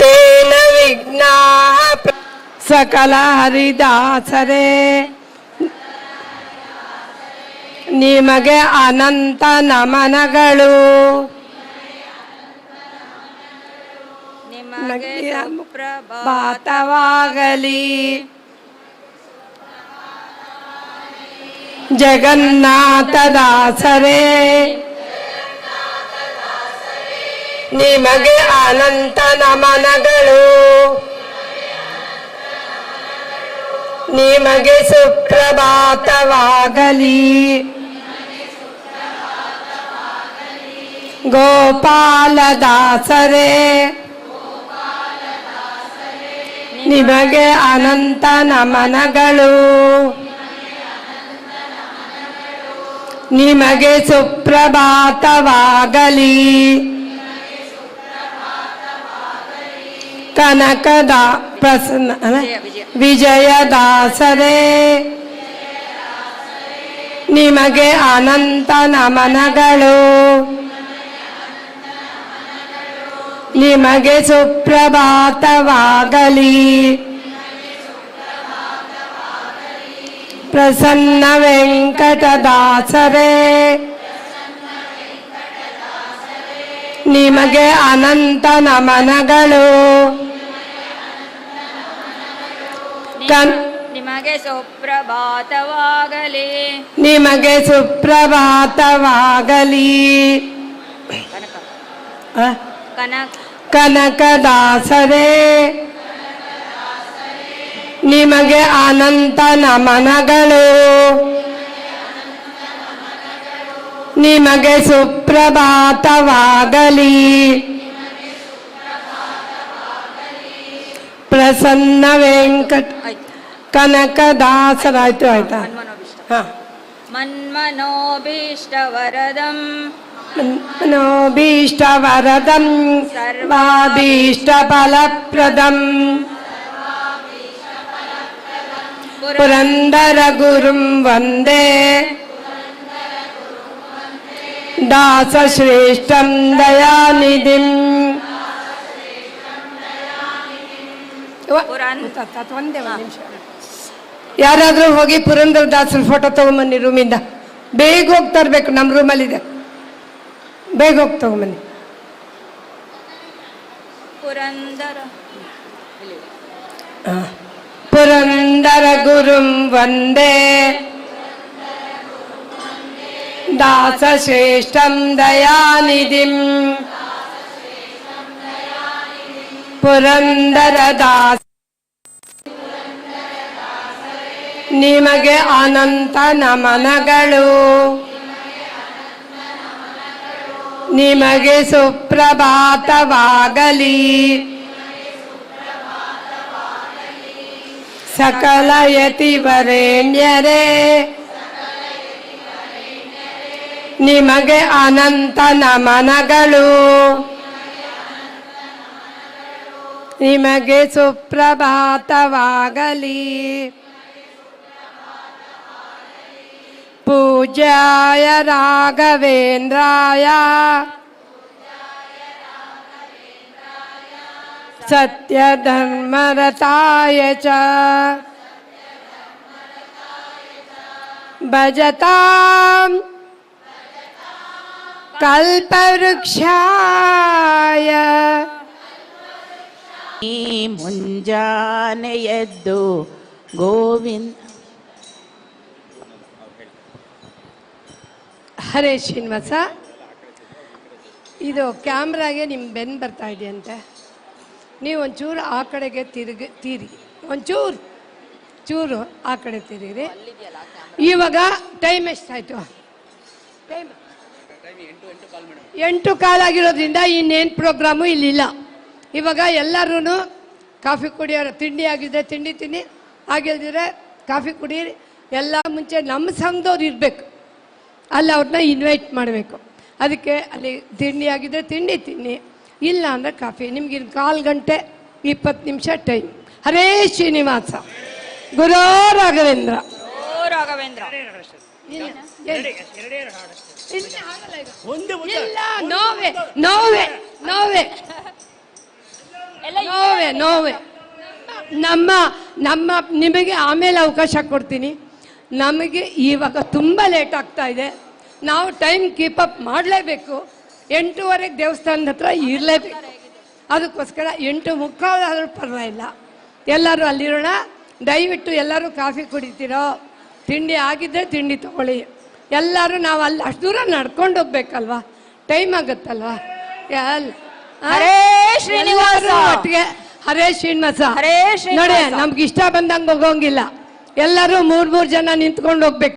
ತೇನ ವಿಘ್ನಾ ಸಕಲ ಹರಿದಾಸರೇ ನಿಮಗೆ ಅನಂತ ನಮನಗಳು ನಿಮಗೆ ಸುಪ್ರಭಾತ ಬಾತವಾಗಲಿ ಜಗನ್ನಾಥದಾಸರೇ ನಿಮಗೆ ಅನಂತ ನಮನಗಳು. ನಿಮಗೆ ಸುಪ್ರಭಾತವಾಗಲಿ. ಗೋಪಾಲದಾಸರೇ. ನಿಮಗೆ ಅನಂತ ನಮನಗಳು. ನಿಮಗೆ ಸುಪ್ರಭಾತವಾಗಲಿ. ಕನಕದ ಪ್ರಸನ್ನ. ವಿಜಯದಾಸರೇ. ನಿಮಗೆ ಅನಂತ ನಮನಗಳು. ನಿಮಗೆ ಸುಪ್ರಭಾತವಾಗಲಿ. ಪ್ರಸನ್ನ ವೆಂಕಟದಾಸರೇ. ನಿಮಗೆ ಅನಂತ ನಮನಗಳು. ಕನ್ ನಿಮಗೆ ಸುಪ್ರಭಾತವಾಗಲಿ. ನಿಮಗೆ ಸುಪ್ರಭಾತವಾಗಲಿ. ಕನಕದಾಸರೇ. ನಿಮಗೆ ಅನಂತ ನಮನಗಳು. ನಿಮಗೆ ಸುಪ್ರಭಾತವಾಗಲಿ. ಪ್ರಸನ್ನ ವೆಂಕಟ ಆಯ್ತು ಕನಕದಾಸರಾಯ್ತು ಆಯ್ತಾ ಮನ್ಮನೋಭೀಷ್ಟ ಹಾ ಮನ್ಮನೋಭೀಷ್ಟವರದಂ मनोभीष्टवरदं सर्वाभीष्टफलप्रदम् पुरन्दरगुरुं वन्दे दासश्रेष्ठं दयानिधिम् ಪುರಂದ ಒಂದೇ ಒಂದು ನಿಮಿಷ ಯಾರಾದರೂ ಹೋಗಿ ಪುರಂದರ ದಾಸರ ಫೋಟೋ ತಗೊಂಬನ್ನಿ ರೂಮಿಂದ ಬೇಗ ಹೋಗಿ ಇರ್ಬೇಕು ನಮ್ಮ ರೂಮಲ್ಲಿದೆ ಬೇಗ ಹೋಗಿ ತಗೊಂಬನ್ನಿ. ಪುರಂದರ. ಪುರಂದರ ಗುರುಂ ವಂದೇ. ದಯಾನಿಧಿಂ. ಪುರಂದರ ನಿಮಗೆ ಅನಂತ ನಮನಗಳು. ನಿಮಗೆ ಸುಪ್ರಭಾತವಾಗಲಿ. ಸಕಲ ಯತಿವರೇಣ್ಯರೇ. ನಿಮಗೆ ಅನಂತ ನಮನಗಳು. ನಿಮಗೆ ಸುಪ್ರಭಾತವಾಗಲಿ. पूज्याय राघवेन्द्राय। सत्यधर्मरताय च। कल्पवृक्षा मुंजान यदो गोविंद ಎದ್ದು ಗೋವಿಂದ ಹರೇ ಶ್ರೀನಿವಾಸ. ಇದು ಕ್ಯಾಮ್ರಾಗೆ ನಿಮ್ಮ ಬೆನ್ನು ಬರ್ತಾ ಇದೆಯಂತೆ. ನೀವು ಒಂಚೂರು ಆ ಕಡೆಗೆ ತಿರುಗಿ, ತೀರಿ. ಒಂಚೂರು ಚೂರು ಆ ಕಡೆ ತಿರುಗಿರಿ. ಇವಾಗ ಟೈಮ್ ಎಷ್ಟಾಯಿತು? ಟೈಮ್ ಎಂಟು ಕಾಲಾಗಿರೋದ್ರಿಂದ ಇನ್ನೇನು ಪ್ರೋಗ್ರಾಮು ಇಲ್ಲಿಲ್ಲ. ಇವಾಗ ಎಲ್ಲರೂ ಕಾಫಿ ಕುಡಿಯೋರು, ತಿಂಡಿ ಆಗಿದ್ರೆ ತಿಂಡಿ ತಿನ್ನಿ ಆಗಿಲ್ದಿದ್ರೆ ಕಾಫಿ ಕುಡೀರಿ. ಎಲ್ಲ ಮುಂಚೆ ನಮ್ಮ ಸಂಘದವ್ರು ಇರಬೇಕು. ಅಲ್ಲಿ ಅವ್ರನ್ನ ಇನ್ವೈಟ್ ಮಾಡಬೇಕು. ಅದಕ್ಕೆ ಅಲ್ಲಿ ತಿಂಡಿ ಆಗಿದ್ರೆ ತಿಂಡಿ ತಿನ್ನಿ. ಇಲ್ಲ ಅಂದರೆ ಕಾಫಿ ನಿಮ್ಗೆ ಇನ್ನು ಕಾಲು ಗಂಟೆ ಇಪ್ಪತ್ತು ನಿಮಿಷ ಟೈಮ್ ಹರೇ ಶ್ರೀನಿವಾಸ. ಗುರೋ ರಾಘವೇಂದ್ರ. ಇಲ್ಲ ನೋವೆ ನೋವೆ ನೋವೆ. ನೋವೆ ನೋವೆ. ನಮ್ಮ ನಮ್ಮ ನಿಮಗೆ ಆಮೇಲೆ ಅವಕಾಶ ಕೊಡ್ತೀನಿ. ನಮಗೆ ಇವಾಗ ತುಂಬ ಲೇಟ್ ಆಗ್ತಾ ಇದೆ. ನಾವು ಟೈಮ್ ಕೀಪ್ ಅಪ್ ಮಾಡಲೇಬೇಕು. ಎಂಟೂವರೆಗೆ ದೇವಸ್ಥಾನದ ಹತ್ರ ಇರಲೇಬೇಕು. ಅದಕ್ಕೋಸ್ಕರ ಎಂಟು ಮುಕ್ಕಾಲಾದರೂ ಪರವಾಗಿಲ್ಲ. ಎಲ್ಲರೂ ಅಲ್ಲಿರೋಣ. ದಯವಿಟ್ಟು ಎಲ್ಲರೂ ಕಾಫಿ ಕುಡಿತೀರೋ? ತಿಂಡಿ ಆಗಿದ್ದರೆ ತಿಂಡಿ ತಗೊಳ್ಳಿ. ಎಲ್ಲರೂ ನಾವು ಅಲ್ಲಿ ಅಷ್ಟು ದೂರ ನಡ್ಕೊಂಡು ಹೋಗ್ಬೇಕಲ್ವಾ? ಟೈಮ್ ಆಗುತ್ತಲ್ವಾ? ಹರೇ ಶ್ರೀನಿವಾಸ. ಒಟ್ಟಿಗೆ ಹರೇ ಶ್ರೀನಿವಾಸ. ಹರೇ ಶ್ರೀ ನೋಡಿ ನಮ್ಗೆ ಇಷ್ಟ ಬಂದಂಗೆ ಹೋಗೋಂಗಿಲ್ಲ. ಎಲ್ಲರೂ ಮೂರ್ ಮೂರ್ ಜನ ನಿಂತ್ಕೊಂಡು ಹೋಗ್ಬೇಕು.